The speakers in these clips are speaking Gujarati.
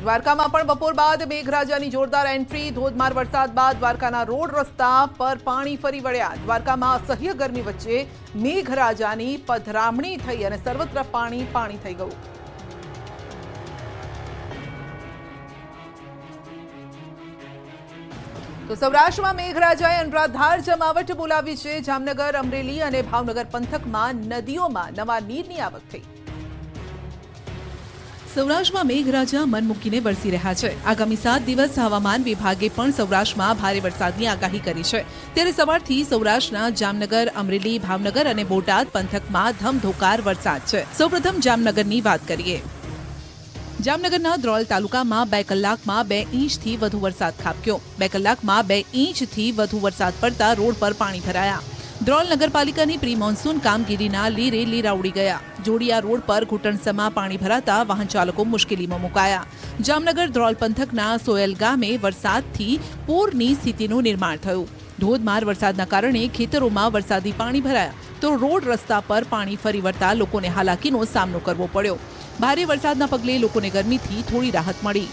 દ્વારકામાં પણ બપોર બાદ મેઘરાજાની જોરદાર એન્ટ્રી, ધોધમાર વરસાદ બાદ દ્વારકાના રોડ રસ્તા પર પાણી ફરી વળ્યા. દ્વારકામાં અસહ્ય ગરમી વચ્ચે મેઘરાજાની પધરામણી થઈ અને સર્વત્ર પાણી પાણી થઈ ગયું. તો સૌરાષ્ટ્રમાં મેઘરાજાએ અનરાધાર જમાવટ બોલાવી છે. જામનગર, અમરેલી અને ભાવનગર પંથકમાં નદીઓમાં નવા નીરની આવક થઈ. સૌરાષ્ટ્રમાં મેઘરાજા મન મૂકીને વરસી રહ્યા છે. આગામી સાત દિવસ હવામાન વિભાગે પણ સૌરાષ્ટ્રમાં ભારે વરસાદની આગાહી કરી છે. ત્યારે સવારથી સૌરાષ્ટ્રના જામનગર, અમરેલી, ભાવનગર અને બોટાદ પંથકમાં ધમધોકાર વરસાદ છે. સૌપ્રથમ જામનગરની વાત કરીએ. જામનગરના દ્રોલ તાલુકામાં બે કલાકમાં બે ઇંચથી વધુ વરસાદ ખાબક્યો. બે કલાકમાં બે ઇંચથી વધુ વરસાદ પડતા રોડ પર પાણી ભરાયા. દ્રોલ નગરપાલિકાની પ્રી મોન્સૂન કામગીરીના લીરે લીરા ઉડી ગયા. જોડિયા રોડ પર ઘૂંટણસમા પાણી ભરાતા વાહન ચાલકો મુશ્કેલીમાં મુકાયા. જામનગર ધ્રોલ પંથકના સોયલ ગામે વરસાદથી પૂરની સ્થિતિનું નિર્માણ થયું. ધોધમાર વરસાદના કારણે ખેતરોમાં વરસાદી પાણી ભરાયા. તો રોડ રસ્તા પર પાણી ફરી વળતા લોકોને હાલાકીનો સામનો કરવો પડ્યો. ભારે વરસાદના પગલે લોકોને ગરમીથી થોડી રાહત મળી.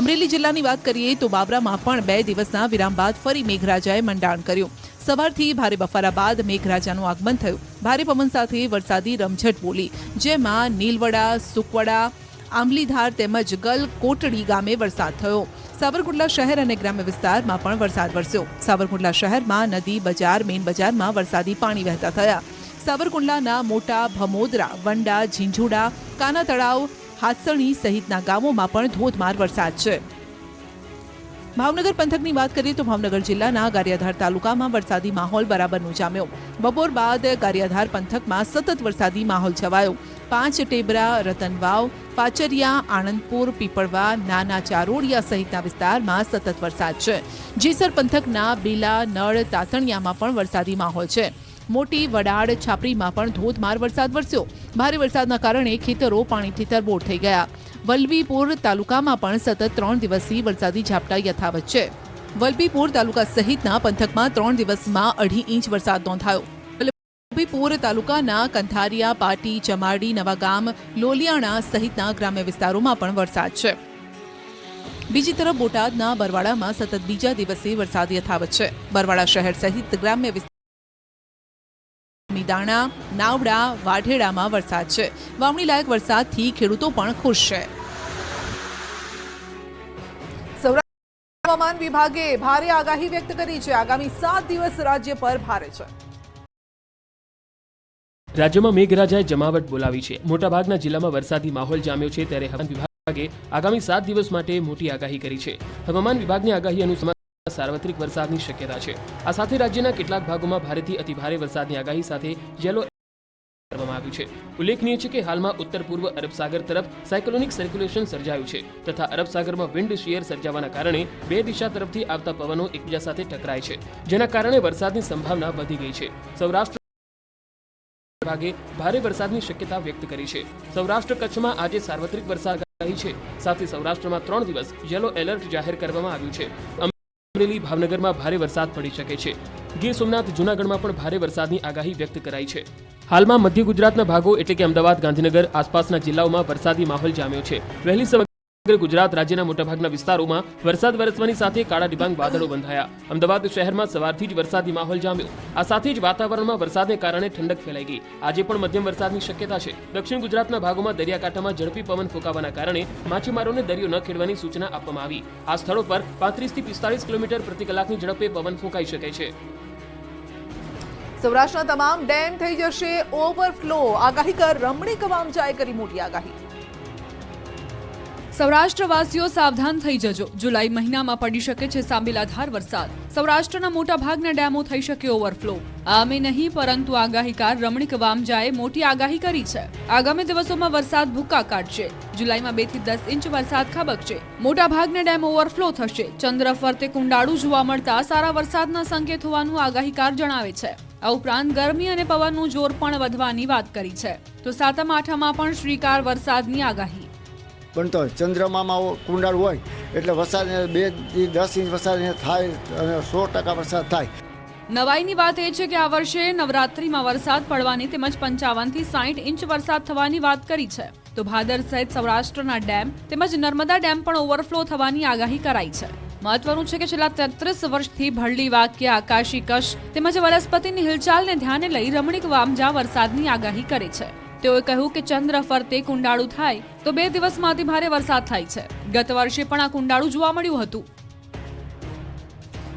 અમરેલી જિલ્લાની વાત કરીએ તો બાબરામાં પણ બે દિવસના વિરામ બાદ ફરી મેઘરાજાએ મંડાણ કર્યું. સવારથી ભારે બફારા બાદ મેઘરાજાનું આગમન થયું. ભારે પવન સાથે વરસાદી રમઝટ બોલી. જેમાં નીલવડા, સુકવડા, આંબલીધાર તેમજ ગલ કોટડી ગામે વરસાદ થયો. સાવરકુંડલા શહેર અને ગ્રામ્ય વિસ્તારમાં પણ વરસાદ વરસ્યો. સાવરકુંડલા શહેરમાં નદી બજાર મેઇન બજારમાં વરસાદી પાણી વહેતા થયા. સાવરકુંડલાના મોટા ભમોદરા, વંડા, ઝીંઝુડા કાના તળાવ હાસણી સહિતના ગામોમાં પણ ધોધમાર વરસાદ છે. ભાવનગર પંથકની વાત કરીએ તો ભાવનગર જિલ્લાના ગારિયાધાર તાલુકામાં વરસાદી માહોલ બરાબરનું જામ્યો. બપોર બાદ ગારિયાધાર પંથકમાં સતત વરસાદી માહોલ છવાયો. પાંચ ટેબરા, રતનવાવ, પાચરિયા, આણંદપુર, પીપળવા, નાના ચારોડિયા સહિતના વિસ્તારમાં સતત વરસાદ છે. જેસર પંથકના બીલા, નળ, તાતણિયામાં પણ વરસાદી માહોલ છે. મોટી વડાડ છાપરીમાં પણ ધોધમાર વરસાદ વરસ્યો. ભારે વરસાદના કારણે ખેતરો પાણીથી તરબોળ થઈ ગયા. વલભીપુર તાલુકામાં પણ સતત ત્રણ દિવસથી વરસાદી ઝાપટા યથાવત છે. વલભીપુર તાલુકા સહિતના પંથકમાં ત્રણ દિવસમાં અઢી ઇંચ વરસાદ નોંધાયો. વલભીપુર તાલુકાના કંથારિયા, પાટી, ચમાડી, નવાગામ, લોલિયાણા સહિતના ગ્રામ્ય વિસ્તારોમાં પણ વરસાદ છે. બીજી તરફ બોટાદના બરવાડામાં સતત બીજા દિવસે વરસાદ યથાવત છે. બરવાડા શહેર સહિત ગ્રામ્ય વિસ્તાર નાવડા, વાઢેડામાં વરસાદ છે. વાવણી લાયક વરસાદથી ખેડૂતો પણ ખુશ છે. હવામાન વિભાગે ભારે આગાહી વ્યક્ત કરી છે. આગામી સાત દિવસ રાજ્ય પર ભારે છે. રાજ્યમાં મેઘરાજાએ જમાવટ બોલાવી છે. મોટાભાગના જિલ્લામાં વરસાદી માહોલ જામ્યો છે ત્યારે હવામાન વિભાગે આગામી સાત દિવસ માટે મોટી આગાહી કરી છે. હવામાન વિભાગની આગાહી અનુસાર સાર્વત્રિક વરસાદની શક્યતા છે. આ સાથે રાજ્યના કેટલાક ભાગોમાં ભારેથી અતિભારે વરસાદની આગાહી સાથે યેલો ઉલ્લેખનીય છે કે હાલમાં ઉત્તર પૂર્વ અરબ સાગર તરફ સાયક્લોનિક સર્ક્યુલેશન સર્જાયું છે તથા અરબ સાગરમાં વિન્ડ શિયર સર્જાવાના કારણે બે દિશા તરફથી આવતા પવનો એકબીજા સાથે ટકરાય છે, જેના કારણે વરસાદની સંભાવના વધી ગઈ છે. સૌરાષ્ટ્ર વિભાગે ભારે વરસાદની શક્યતા વ્યક્ત કરી છે. સૌરાષ્ટ્ર કચ્છમાં આજે સાર્વત્રિક વરસાદ આગાહી છે. સાથે સૌરાષ્ટ્રમાં ત્રણ દિવસ યલો એલર્ટ જાહેર કરવામાં આવ્યું છે. અમરેલી ભાવનગરમાં ભારે વરસાદ પડી શકે છે. ગીર સોમનાથ, જૂનાગઢમાં પણ ભારે વરસાદની આગાહી વ્યક્ત કરાઈ છે. હાલમાં મધ્ય ગુજરાતના ભાગો એટલે કે અમદાવાદ, ગાંધીનગર આસપાસના જિલ્લાઓમાં વરસાદી માહોલ જામ્યો છે. વહેલી ગુજરાત રાજ્યના મોટાભાગના વિસ્તારોમાં વરસાદ વરસવાની સાથે કાળા ડિબાંગ વાદળો બંધાયા. અમદાવાદ શહેરમાં સવારથી જ વરસાદી માહોલ જામ્યો. આ સાથે જ વાતાવરણમાં વરસાદને કારણે ઠંડક ફેલાઈ ગઈ. આજે પણ મધ્યમ વરસાદની શક્યતા છે. દક્ષિણ ગુજરાતના ભાગોમાં દરિયાકાંઠામાં ઝડપી પવન ફૂંકાવાના કારણે માછીમારોને દરિયો ન ખેડવાની સૂચના આપવામાં આવી. આ સ્થળો પર પાંત્રીસથી પિસ્તાળીસ કિલોમીટર પ્રતિ કલાકની ઝડપે પવન ફૂંકાઈ શકે છે. સૌરાષ્ટ્રના તમામ ડેમ થઈ જશે. ઓવરફ્લો. આગાહીકાર રમણીક વામચાએ કરી મોટી આગાહી. સૌરાષ્ટ્રવાસીઓ સાવધાન થઈ જજો. જુલાઈ મહિનામાં પડી શકે છે સાંબેલાધાર વરસાદ. સૌરાષ્ટ્રના મોટા ભાગના ડેમો થઈ શકે ઓવરફ્લો. આમે નહીં, પરંતુ આગાહીકાર રમણીક વામજાએ મોટી આગાહી કરી છે. આગામી દિવસોમાં વરસાદ ભૂકા કાઢશે. જુલાઈમાં બેથી દસ ઇંચ વરસાદ ખાબકશે. મોટા ભાગના ડેમ ઓવરફ્લો થશે. ચંદ્ર ફરતે કુંડાળું જોવા મળતા સારા વરસાદના સંકેત હોવાનું આગાહીકાર જણાવે છે. આ ઉપરાંત ગરમી અને પવનનું જોર પણ વધવાની વાત કરી છે. તો સાતમ આઠમમાં પણ શ્રીકાર વરસાદની આગાહી. બનતો હોય ચંદ્રમામાં કુંડાળ હોય, એટલે વરસાદ બે દસ ઇંચ વરસાદ થાય અને સો ટકા વરસાદ થાય. નવાઈની વાત એ છે કે આ વર્ષે નવરાત્રીમાં વરસાદ પડવાની તેમજ પંચાવનથી સાઠ ઇંચ વરસાદ થવાની વાત કરી છે. તો ભાદર સહિત સૌરાષ્ટ્રના ડેમ તેમજ નર્મદા ડેમ પણ ઓવરફ્લો થવાની આગાહી કરાઈ છે. મહત્વનું છે કે છેલ્લા તેત્રીસ વર્ષથી ભરડી વાક્ય, આકાશી કશ તેમજ વનસ્પતિની હિલચાલને ધ્યાને લઈ રમણીક વામજા વરસાદની આગાહી કરે છે. તેઓએ કહ્યું કે ચંદ્ર ફરતે કુંડાળું થાય તો બે દિવસમાં અતિ ભારે વરસાદ થાય છે. ગત વર્ષે પણ આ કુંડાળું જોવા મળ્યું હતું.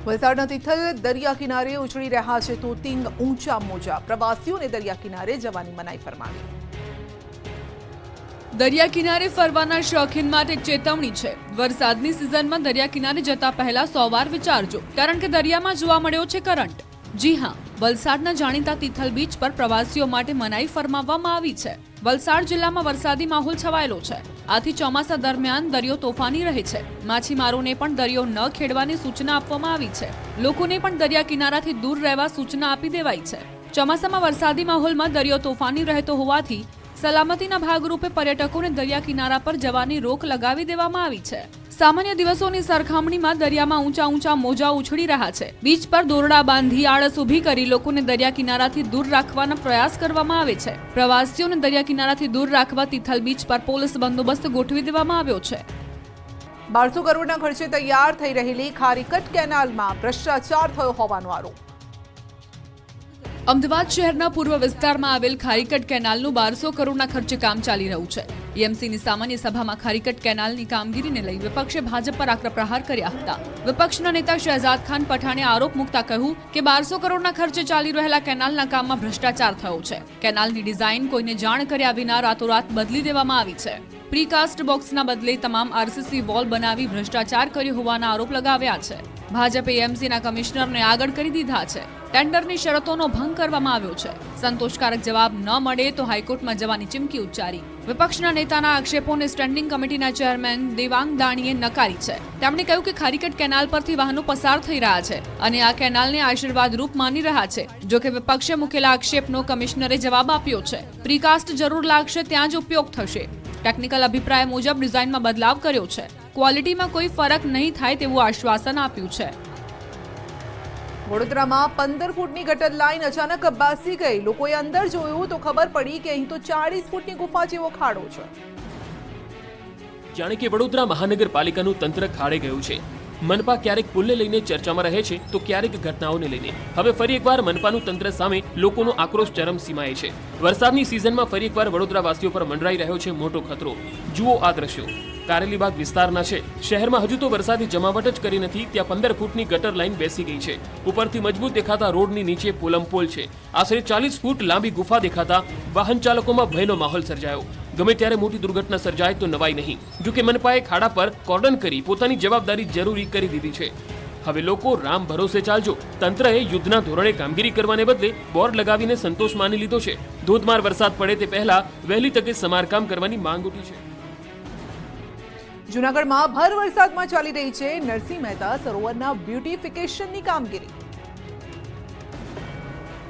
વલસાડના તિથલ દરિયા કિનારે ઉછળી રહ્યા છે તો તિંગ ઊંચા મોજા. પ્રવાસીઓને દરિયા કિનારે જવાની મનાઈ ફરમાવી. દરિયા કિનારે ફરવાના શોખીન માટે એક ચેતવણી છે. વરસાદની સિઝનમાં દરિયા કિનારે જતા પહેલા સો વાર વિચારજો. કારણ કે દરિયામાં જોવા મળ્યો છે કરંટ જી હા, વલસાડના જાણીતા તિથલ બીચ પર પ્રવાસીઓ માટે મનાઈ ફરમાવવામાં આવી છે. વલસાડ જિલ્લામાં વરસાદી માહોલ છવાયેલો છે. આથી ચોમાસા દરમિયાન દરિયો તોફાની રહે છે. માછીમારોને પણ દરિયો ન ખેડવાની સૂચના આપવામાં આવી છે. લોકોને પણ દરિયા કિનારાથી દૂર રહેવા સૂચના આપી દેવાઈ છે. ચોમાસામાં વરસાદી માહોલમાં દરિયો તોફાની રહેતો હોવાથી સલામતીના ભાગરૂપે પર્યટકોને દરિયા કિનારા પર જવાની રોક લગાવી દેવામાં આવી છે. સામાન્ય દિવસોની સરખામણીમાં દરિયામાં ઊંચા ઊંચા મોજા ઉછળી રહ્યા છે. બીચ પર દોરડા બાંધી આળસ ઊભી કરી લોકોને દરિયા કિનારાથી દૂર રાખવાનો પ્રયાસ કરવામાં આવે છે. પ્રવાસીઓને દરિયા કિનારાથી દૂર રાખવા તિથલ બીચ પર પોલીસ બંદોબસ્ત ગોઠવી દેવામાં આવ્યો છે. બારસો કરોડના ખર્ચે તૈયાર થઈ રહેલી ખારીકટ કેનાલમાં ભ્રષ્ટાચાર થયો હોવાનો આરોપ. અમદાવાદ શહેરના પૂર્વ વિસ્તારમાં આવેલ ખારીકટ કેનાલનું બારસો કરોડના ખર્ચે કામ ચાલી રહ્યું છે. એમસીની સામાન્ય સભામાં ખારીકટ કેનાલની કામગીરીને લઈ વિપક્ષે ભાજપ પર આકરા પ્રહાર કર્યા હતા. વિપક્ષના નેતા શહેજાદ ખાન પઠાણે આરોપ મૂકતા કહ્યું કે બારસો કરોડના ખર્ચે ચાલી રહેલા કેનાલના કામમાં ભ્રષ્ટાચાર થયો છે. કેનાલની ડિઝાઇન કોઈને જાણ કર્યા વિના રાતોરાત બદલી દેવામાં આવી છે. પ્રીકાસ્ટ બોક્સના બદલે તમામ આરસીસી વોલ બનાવી ભ્રષ્ટાચાર કર્યો હોવાના આરોપ લગાવ્યા છે. ભાજપે એમસીના કમિશનરને આગળ કરી દીધા છે. ટેન્ડરની શરતોનો ભંગ કરવામાં આવ્યો છે. સંતોષકારક જવાબ ન મળે તો હાઈકોર્ટમાં જવાની ચીમકી ઉચ્ચારી. વિપક્ષના નેતાના આક્ષેપોને સ્ટેન્ડિંગ કમિટીના ચેરમેન દેવાંગ દાણીએ નકારી છે. તેમણે કહ્યું કે ખારીકટ કેનાલ પરથી વાહનો પસાર થઈ રહ્યા છે અને આ કેનાલને આશીર્વાદ રૂપ માની રહ્યા છે. જોકે વિપક્ષે મૂકેલા આક્ષેપનો કમિશનરે જવાબ આપ્યો છે. પ્રીકાસ્ટ જરૂર લાગશે, ત્યાં જ ઉપયોગ થશે. ટેકનિકલ અભિપ્રાય મુજબ ડિઝાઇનમાં બદલાવ કર્યો છે. ક્વોલિટીમાં કોઈ ફરક નહીં થાય તેવું આશ્વાસન આપ્યું છે. વડોદરામાં પંદર ફૂટની ગટર લાઈન અચાનક બાસી ગઈ. લોકોએ અંદર જોયું તો ખબર પડી કે અહીં તો ચાળીસ ફૂટની ગુફા જેવો ખાડો છે. જાણે કે વડોદરા મહાનગરપાલિકાનું તંત્ર ખાડે ગયું છે. મનપા ક્યારેક પુલને લઈને ચર્ચામાં રહે છે તો ક્યારેક ઘટનાઓને લઈને. હવે ફરી એકવાર મનપાનું તંત્ર સામે લોકોનો આક્રોશ ચરમસીમાએ છે. વરસાદની સિઝનમાં ફરી એકવાર વડોદરાવાસીઓ પર મંડરાઈ રહ્યો છે મોટો ખતરો. જુઓ આ દ્રશ્યો. કારેલીબાગ વિસ્તારના છે. શહેરમાં હજુ તો વરસાદી જમાવટ જ કરી નથી, ત્યાં પંદર ફૂટની ગટર લાઇન બેસી ગઈ છે. ઉપરથી મજબૂત દેખાતા રોડની નીચે પોલમપોલ છે. આશરે ચાલીસ ફૂટ લાંબી ગુફા દેખાતા વાહન ચાલકોમાં ભયનો માહોલ સર્જાયો. ગમે ત્યારે મોટી દુર્ઘટના સર્જાય તો નવાઈ નહીં. જોકે મનપાએ ખાડા પર કોર્ડન કરી પોતાની જવાબદારી જરૂરી કરી દીધી છે. હવે લોકો રામ ભરોસે ચાલજો. તંત્રએ યુદ્ધના ધોરણે કામગીરી કરવાને બદલે બોર્ડ લગાવીને સંતોષ માની લીધો છે. ધોધમાર વરસાદ પડે તે પહેલા વહેલી તકે સમારકામ કરવાની માંગ ઉઠી છે. જૂનાગઢમાં ભર વરસાદમાં ચાલી રહી છે. નરસિંહ મહેતા સરોવરના બ્યુટીફિકેશનની કામગીરી.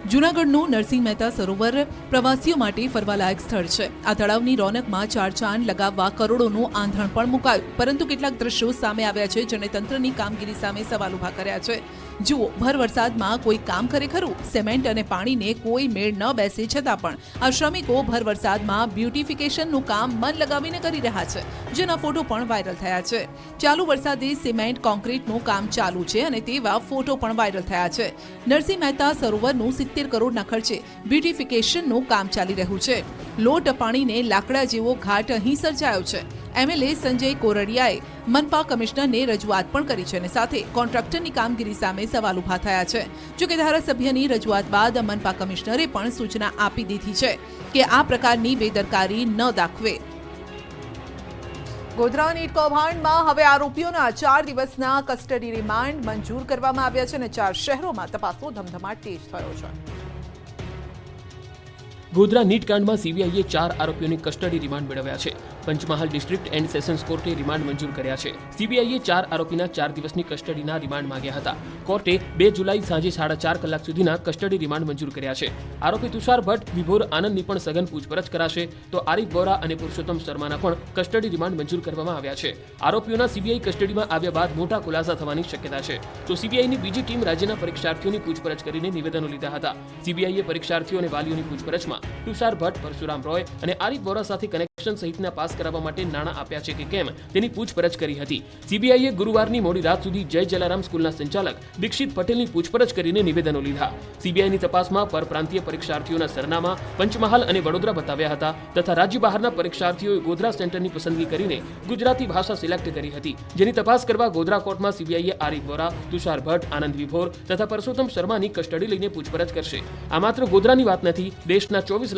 જૂનાગઢનું નરસિંહ મહેતા સરોવર પ્રવાસીઓ માટે ફરવાલાયક સ્થળ છે. આ તળાવની રોનકમાં ચાર ચાંદ લગાવવા કરોડોનું આંધણ પણ મુકાયું. પરંતુ કેટલાક દ્રશ્યો સામે આવ્યા છે. જેને તંત્રની કામગીરી સામે સવાલ ઊભા કર્યા છે. જુઓ, ભર વરસાદમાં કોઈ કામ કરે ખરું? સિમેન્ટ અને પાણીને કોઈ મેળ ન બેસે છતાં પણ. આ શ્રમિકો ભર વરસાદમાં બ્યુટિફિકેશનનું કામ મન લગાવીને કરી રહ્યા છે, જેના ફોટો પણ વાયરલ થયા છે. ચાલુ વરસાદે સિમેન્ટ કોન્ક્રીટનું કામ ચાલુ છે અને તેવા ફોટો પણ વાયરલ થયા છે. નરસિંહ મહેતા સરોવરનું સિત્તેર કરોડના ખર્ચે બ્યુટિફિકેશનનું કામ ચાલી રહ્યું છે. લોટ પાણીને લાકડા જેવો ઘાટ અહીં સર્જાયો છે. એમએલએ સંજય કોરડિયાએ મનપા કમિશનરને રજૂઆત પણ કરી છે અને સાથે કોન્ટ્રાક્ટરની કામગીરી સામે સવાલ ઊભા થયા છે. જોકે ધારાસભ્યની રજૂઆત બાદ મનપા કમિશનરે પણ સૂચના આપી દીધી છે કે આ પ્રકારની બેદરકારી ન દાખવે. ગોધરા નીટ કૌભાંડમાં હવે આરોપીઓના ચાર દિવસના કસ્ટડી રિમાન્ડ મંજૂર કરવામાં આવ્યા છે અને ચાર શહેરોમાં તપાસનો ધમધમાટ તેજ થયો છે. ગોધરા નીટ કાંડમાં સીબીઆઈએ ચાર આરોપીઓની કસ્ટડી રિમાન્ડ મેળવ્યા છે. પંચમહાલ ડિસ્ટ્રિક્ટ એન્ડ સેશન્સ કોર્ટે રિમાન્ડ મંજૂર કર્યા છે. સીબીઆઈએ ચાર આરોપીના ચાર દિવસની કસ્ટડીના રિમાન્ડ માંગ્યા હતા. કોર્ટે બે જુલાઈ સાંજે સાડા ચાર કલાક સુધીના કસ્ટડી રિમાન્ડ મંજૂર કર્યા છે. આરોપી તુષાર ભટ્ટ, વિભોર આનંદની પણ સઘન પૂછપરછ કરાશે તો આરિફ બોરા અને પુરુષોત્તમ શર્માના પણ કસ્ટડી રિમાન્ડ મંજૂર કરવામાં આવ્યા છે. આરોપીઓના સીબીઆઈ કસ્ટડીમાં આવ્યા બાદ મોટા ખુલાસા થવાની શક્યતા છે. તો સીબીઆઈની બીજી ટીમ રાજ્યના પરીક્ષાર્થીઓની પૂછપરછ કરીને નિવેદનો લીધા હતા. સીબીઆઈએ પરીક્ષાર્થીઓ અને વાલીઓની પૂછપરછમાં તુષાર ભટ્ટ, પરશુરામ રોય અને આરિફ વોરા સાથે કનેક્શન સહિતના પાસ કરાવવા માટે નાણાં આપ્યા છે કે કેમ તેની પૂછપરછ કરી હતી. સીબીઆઈએ ગુરુવારની મોડી રાત સુધી જય જલારામ સ્કૂલના સંચાલક દીક્ષિત પટેલની પૂછપરછ કરીને નિવેદનો લીધા. સીબીઆઈની તપાસમાં પરપ્રાંતીય પરીક્ષાર્થીઓના સરનામા, પંચમહાલ અને વડોદરા બતાવ્યા હતા તથા રાજ્ય બહારના પરીક્ષાર્થીઓએ ગોધરા સેન્ટરની પસંદગી કરીને ગુજરાતી ભાષા સિલેક્ટ કરી હતી. જેની તપાસ કરવા ગોધરા કોર્ટમાં સીબીઆઈએ આરિફ વોરા, તુષાર ભટ્ટ, આનંદ વિભોર તથા પરસોત્તમ શર્માની કસ્ટડી લઈને પૂછપરછ કરશે. આ માત્ર ગોધરાની વાત નથી, દેશના चौबीस